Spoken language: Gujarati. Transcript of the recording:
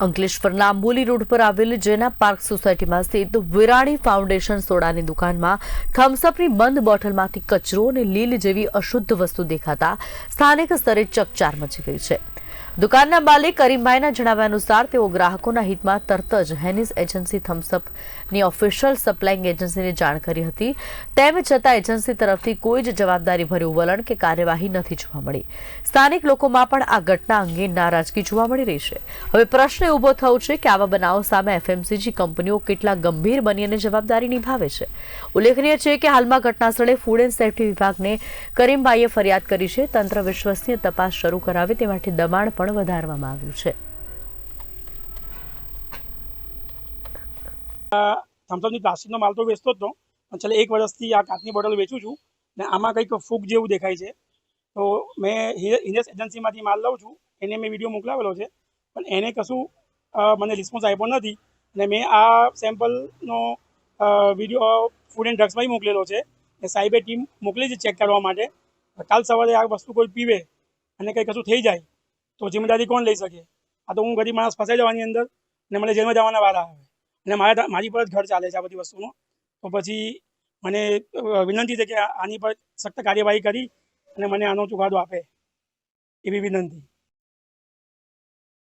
અંકલેશ્વરના આંબોલી રોડ પર આવેલ જેના પાર્ક સોસાયટીમાં સ્થિત વિરાણી ફાઉન્ડેશન સોડાની દુકાનમાં થમ્સઅપની બંધ બોટલમાંથી કચરો અને લીલ જેવી અશુદ્ધ વસ્તુ દેખાતા સ્થાનિક સ્તરે ચકચાર મચી ગઈ છે. દુકાનના માલિક કરીમભાઈના જણાવ્યા અનુસાર તેઓ ગ્રાહકોના હિતમાં તરત જ હેનિસ એજન્સી થમ્સઅપની ઓફિશિયલ સપ્લાઇંગ એજન્સીને જાણ કરી હતી. તેમ છતાં એજન્સી તરફથી કોઈ જ જવાબદારી ભર્યું વલણ કે કાર્યવાહી નથી જોવા મળી. સ્થાનિક લોકોમાં પણ આ ઘટના અંગે નારાજગી જોવા મળી રહી છે. હવે પ્રશ્ન ઊભો થયો છે કે આવા બનાવો સામે એફએમસીજી કંપનીઓ કેટલા ગંભીર બની અને જવાબદારી નિભાવે છે. ઉલ્લેખનીય છે કે હાલમાં ઘટનાસ્થળે ફૂડ એન્ડ સેફટી વિભાગને કરીમભાઈએ ફરિયાદ કરી છે. તંત્ર વિશ્વસનીય તપાસ શરૂ કરાવે તે માટે દબાણ પણ વધારવામાં આવ્યું છે. થમ્સઅપની પ્લાસ્ટિકનો માલ તો વેચતો જ હતો, પણ છેલ્લે એક વર્ષથી આ કાચની બોટલ વેચું છું ને આમાં કંઈક ફૂગ જેવું દેખાય છે. તો મેં હિનેસ એજન્સીમાંથી માલ લઉં છું, એને મેં વીડિયો મોકલાવેલો છે, પણ એને કશું મને રિસ્પોન્સ આપ્યો નથી અને મેં આ સેમ્પલનો વીડિયો ફૂડ એન્ડ ડ્રગ્સમાં મોકલેલો છે ને સાહેબે ટીમ મોકલી છે ચેક કરવા માટે. કાલ સવારે આ વસ્તુ કોઈ પીવે અને કંઈ કશું થઈ જાય તો જિમ્મેદારી કોણ લઈ શકે? આ તો હું ગરીબ માણસ ફસાઈ જવાની અંદર ને મને જેલમાં જવાના વારા આવે. અને મારા મારી પર જ ઘર ચાલે છે આ બધી વસ્તુનો. તો પછી મને વિનંતી છે કે આની પર સખ્ત કાર્યવાહી કરી અને મને આનો ચુકાદો આપે. એવી વિનંતી.